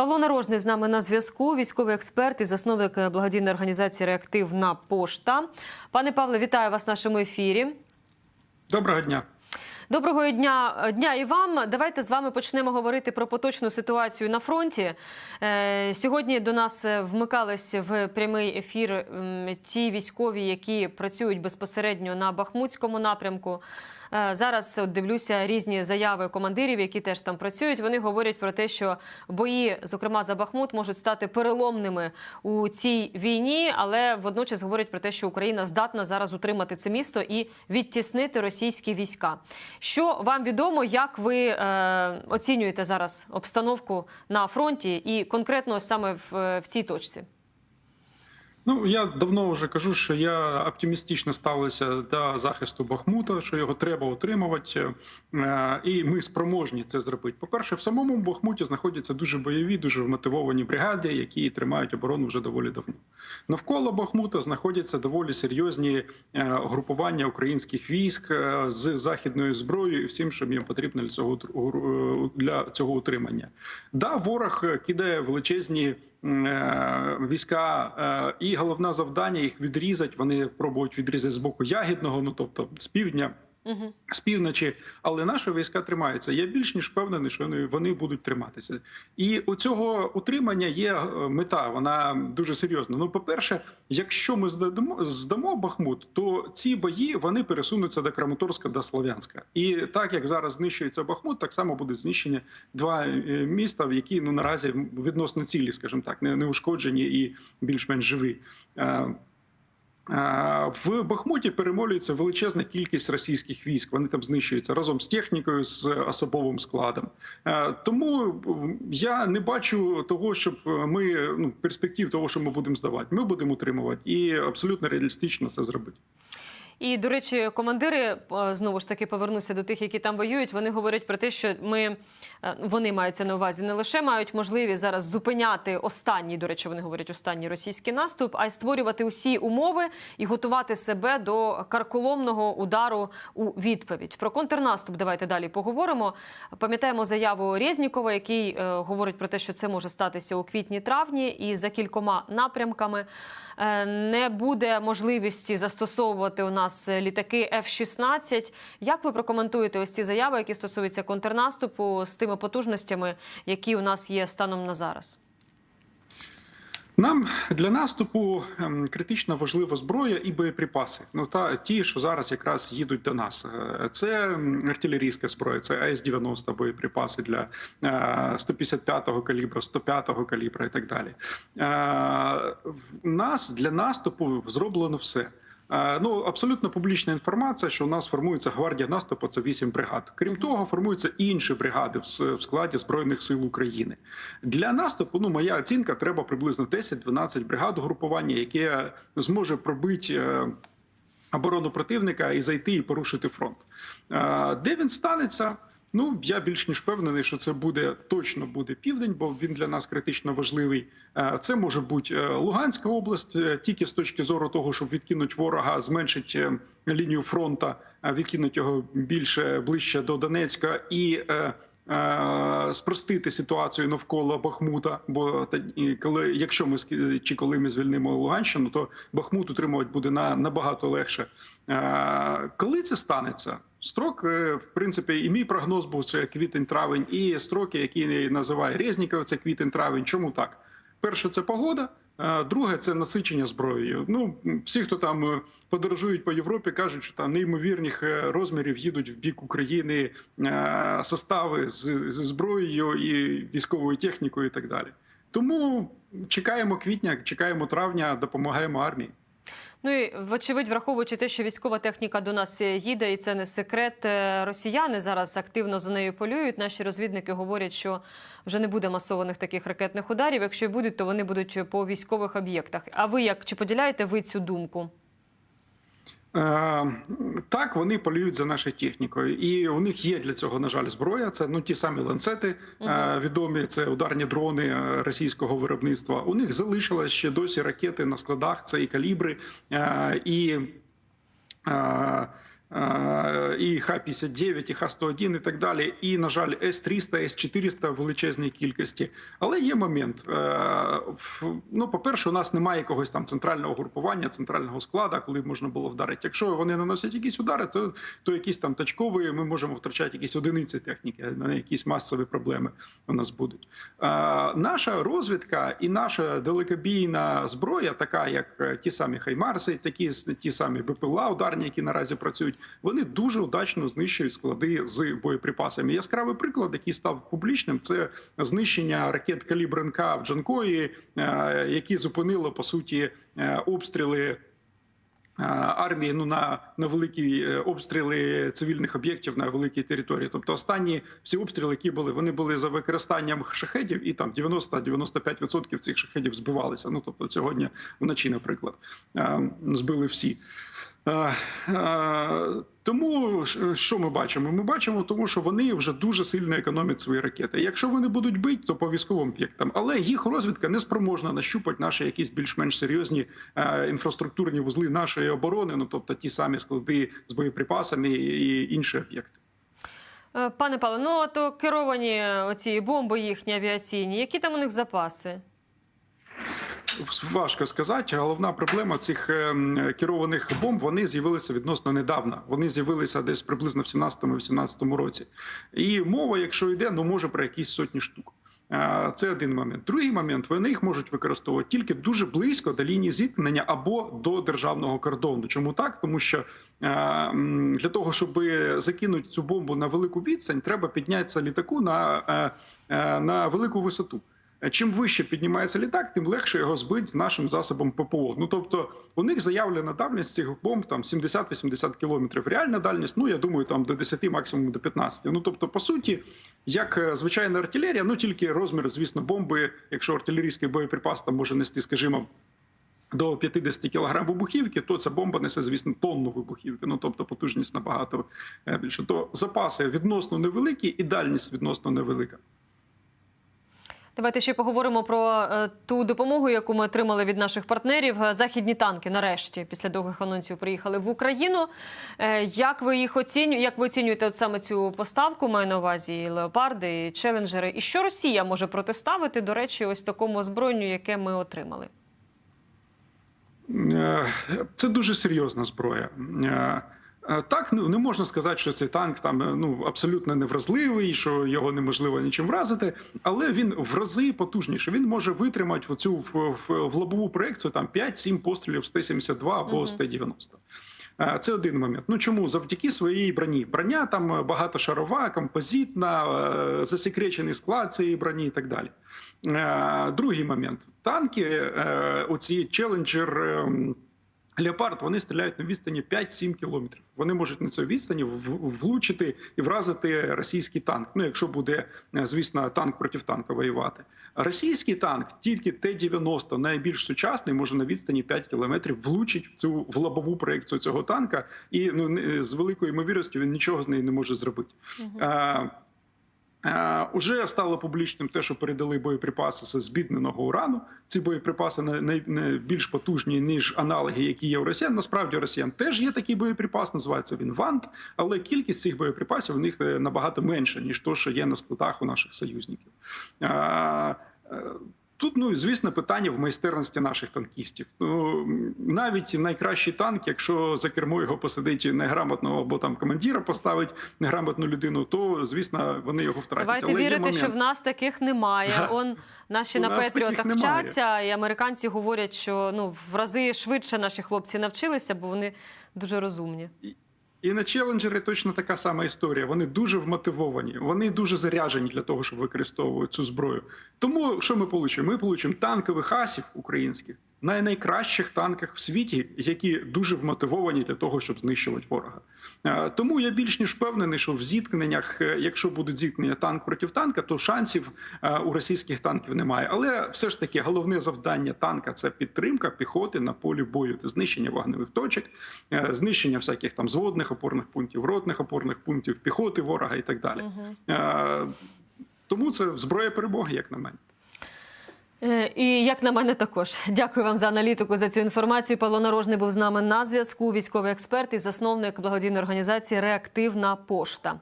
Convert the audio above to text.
Павло Нарожний з нами на зв'язку, військовий експерт і засновник е, благодійної організації Реактивна пошта. Пане Павле, вітаю вас в нашому ефірі. Доброго дня. Доброго дня дня і вам. Давайте з вами почнемо говорити про поточну ситуацію на фронті. Е, Сьогодні до нас вмикались в прямий ефір ті військові, які працюють безпосередньо на Бахмутському напрямку. Е, Зараз от дивлюся різні заяви командирів, які теж там працюють. Вони говорять про те, що бої, зокрема за Бахмут, можуть стати переломними у цій війні, але водночас говорять про те, що Україна здатна зараз утримати це місто і відтіснити російські війська. Що вам відомо, як ви е, оцінюєте зараз обстановку на фронті і конкретно саме в, в цій точці? Ну я давно вже кажу, що я оптимістично ставлюся до захисту Бахмута, що його треба утримувати, е, і ми спроможні це зробити. По перше, в самому Бахмуті знаходяться дуже бойові, дуже вмотивовані бригади, які тримають оборону вже доволі давно. Навколо Бахмута знаходяться доволі серйозні е, групування українських військ е, з західною зброєю і всім, що їм потрібно для цього для цього утримання. Да, ворог кидає величезні. Е, війська е, і головне завдання їх відрізати. Вони пробують відрізати з боку ягідного, ну тобто з півдня. Угу. З півночі, але наші війська тримаються. Я більш ніж впевнений, що вони, будуть триматися. І у цього утримання є е, мета. Вона дуже серйозна. Ну, по перше, якщо ми здамо здамо Бахмут, то ці бої вони пересунуться до Краматорська до Слов'янська. І так як зараз знищується Бахмут, так само буде знищені два міста, в які ну наразі відносно цілі, скажімо так, не, ушкоджені і більш-менш живі. В Бахмуті перемолюється величезна кількість російських військ. Вони там знищуються разом з технікою, з особовим складом. Тому я не бачу того, щоб ми ну перспектив того, що ми будемо здавати. Ми будемо утримувати і абсолютно реалістично це зробити. І до речі, командири знову ж таки повернуся до тих, які там воюють. Вони говорять про те, що ми вони маються на увазі не лише мають можливість зараз зупиняти останній, до речі, вони говорять останній російський наступ, а й створювати усі умови і готувати себе до карколомного удару у відповідь. Про контрнаступ давайте далі поговоримо. Пам'ятаємо заяву Резнікова, який е, говорить про те, що це може статися у квітні-травні, і за кількома напрямками е, не буде можливості застосовувати у нас літаки F-16. Як ви прокоментуєте ось ці заяви, які стосуються контрнаступу з тими потужностями, які у нас є станом на зараз? Нам для наступу критично важлива зброя і боєприпаси. Ну та ті, що зараз якраз їдуть до нас. Це артилерійська зброя, це АС-90 боєприпаси для 155-го калібру, 105-го калібра і так далі. У нас для наступу зроблено все. Ну абсолютно публічна інформація, що у нас формується гвардія наступу. Це вісім бригад. Крім того, формуються інші бригади в складі збройних сил України. Для наступу ну моя оцінка треба приблизно 10-12 бригад угрупування, яке зможе пробити. Оборону противника і зайти і порушити фронт. Де він станеться? Ну я більш ніж впевнений, що це буде точно буде південь, бо він для нас критично важливий. Це може бути Луганська область, тільки з точки зору того, щоб відкинути ворога, зменшити лінію фронту, відкинути його більше ближче до Донецька і. Спростити ситуацію навколо Бахмута, бо коли, якщо ми чи коли ми звільнимо Луганщину, то Бахмут утримувати буде на набагато легше. Коли це станеться? Строк, в принципі, і мій прогноз був це квітень-травень, і строки, які називає Резніков, це квітень-травень. Чому так? Перше, це погода. Друге це насичення зброєю. Ну всі, хто там подорожують по Європі, кажуть, що там неймовірних розмірів їдуть в бік України состави з, з зброєю і військовою технікою, і так далі. Тому чекаємо квітня, чекаємо травня, допомагаємо армії. Ну і вочевидь, враховуючи те, що військова техніка до нас їде, і це не секрет. Росіяни зараз активно за нею полюють. Наші розвідники говорять, що вже не буде масованих таких ракетних ударів. Якщо і будуть, то вони будуть по військових об'єктах. А ви як чи поділяєте ви цю думку? Так, вони полюють за нашою технікою, і у них є для цього на жаль зброя. Це ну ті самі ланцети угу. відомі. Це ударні дрони російського виробництва. У них залишилось ще досі ракети на складах. Це і калібри і. І Х-59, і Х-101 і так далі, і, на жаль, С-300, С-400 в величезній кількості. Але є момент. Е, Ну, по-перше, у нас немає якогось там центрального групування, центрального складу, коли можна було вдарити. Якщо вони наносять якісь удари, то, то якісь там точкові, ми можемо втрачати якісь одиниці техніки, на якісь масові проблеми у нас будуть. Е, наша розвідка і наша далекобійна зброя, така як е, ті самі Хаймарси, такі ті самі БПЛА ударні, які наразі працюють, вони дуже удачно знищують склади з боєприпасами. Яскравий приклад, який став публічним, це знищення ракет калібр НК в Джанкої, е, які зупинило по суті е, обстріли. е, Армії ну на, на великі обстріли цивільних об'єктів на великій території. Тобто останні всі обстріли, які були, вони були за використанням шахедів, і там 90-95% цих шахедів збивалися. Ну тобто сьогодні вночі, наприклад, збили всі. Е, е, Тому що ми бачимо? Ми бачимо, тому що вони вже дуже сильно економлять свої ракети. Якщо вони будуть бити, то по військовим об'єктам, але їх розвідка не спроможна нащупати наші якісь більш-менш серйозні е, інфраструктурні вузли нашої оборони, ну тобто ті самі склади з боєприпасами і інші об'єкти. Пане Павло, ну от керовані оці бомби їхні авіаційні, які там у них запаси? Важко сказати. Головна проблема цих ем, керованих бомб вони з'явилися відносно недавно. Вони з'явилися десь приблизно в 17-18 році. І мова, якщо йде, ну може про якісь сотні штук. Е, Це один момент. Другий момент вони їх можуть використовувати тільки дуже близько до лінії зіткнення або до державного кордону. Чому так? Тому що е, для того, щоб закинути цю бомбу на велику відстань, треба піднятися літаку на, е, на велику висоту. Чим вище піднімається літак, тим легше його збити з нашим засобом ППО. Ну тобто у них заявлена дальність цих бомб там 70-80 кілометрів. Реальна дальність, ну я думаю, там до 10, максимум до 15. Ну тобто, по суті, як е, звичайна артилерія, ну тільки розмір, звісно, бомби, якщо артилерійський боєприпас там може нести, скажімо. До 50 кг вибухівки, то ця бомба несе, звісно, тонну вибухівки. Ну тобто потужність набагато е, більше. То запаси відносно невеликі і дальність відносно невелика. Давайте ще поговоримо про е, ту допомогу, яку ми отримали від наших партнерів. Е, Західні танки нарешті після довгих анонсів приїхали в Україну. Е, Як ви їх оцінюєте? Як ви оцінюєте от саме цю поставку? Маю на увазі і леопарди, і челенджери. І що Росія може протиставити, до речі, ось такому озброєнню, яке ми отримали? Це дуже серйозна зброя. Е, Так, ну не можна сказати, що цей танк там е, ну абсолютно невразливий, що його неможливо нічим вразити, але він в рази потужніший. Він може витримати в, в, в лобову проекцію там 5-7 пострілів з Т-72 або з Т-90. Е, Це один момент. Ну чому завдяки своїй броні? Броня там багатошарова, композитна, засекречений склад цієї броні і так далі. Другий момент: танки, оці челенджер. Леопард вони стріляють на відстані 5-7 кілометрів. Вони можуть на цій відстані влучити і вразити російський танк. Ну, якщо буде, е, звісно, танк проти танка воювати. Російський танк, тільки Т-90, найбільш сучасний, може на відстані 5 кілометрів влучить в цю в лобову проекцію цього танка, і ну з великою ймовірністю він нічого з нею не може зробити. Е, Уже стало публічним те, що передали боєприпаси з збідненого урану. Ці боєприпаси не, не, не більш потужні ніж аналоги, які є у росіян. Насправді у росіян теж є такий боєприпас, називається він Вант, але кількість цих боєприпасів у них е, набагато менша ніж то, що є на складах у наших союзників. Е, е, Тут, ну звісно, питання в майстерності наших танкістів. Ну навіть найкращий танк, якщо за кермо його посадить неграмотного або там командира поставить неграмотну людину, то звісно вони його втратять. Давайте Але вірити, момент. що в нас таких немає. Да. Он наші на Петріотах вчаться, і американці говорять, що ну в рази швидше наші хлопці навчилися, бо вони дуже розумні. І на челенджери точно така сама історія. Вони дуже вмотивовані, вони дуже заряджені для того, щоб використовувати цю зброю. Тому що ми получимо? Ми получимо танкових асів українських на найкращих танках в світі, які дуже вмотивовані для того, щоб знищувати ворога. Е, Тому я більш ніж впевнений, що в зіткненнях, е, якщо будуть зіткнення танк проти танка, то шансів е, у російських танків немає. Але все ж таки головне завдання танка це підтримка піхоти на полі бою, це знищення вогневих точок, знищення всяких там зводних опорних пунктів, ротних опорних пунктів, піхоти ворога і так далі. Е, Тому це зброя перемоги, як на мене. Е, І як на мене, також дякую вам за аналітику за цю інформацію. Павло Нарожний був з нами на зв'язку. Військовий експерт і засновник благодійної організації Реактивна пошта.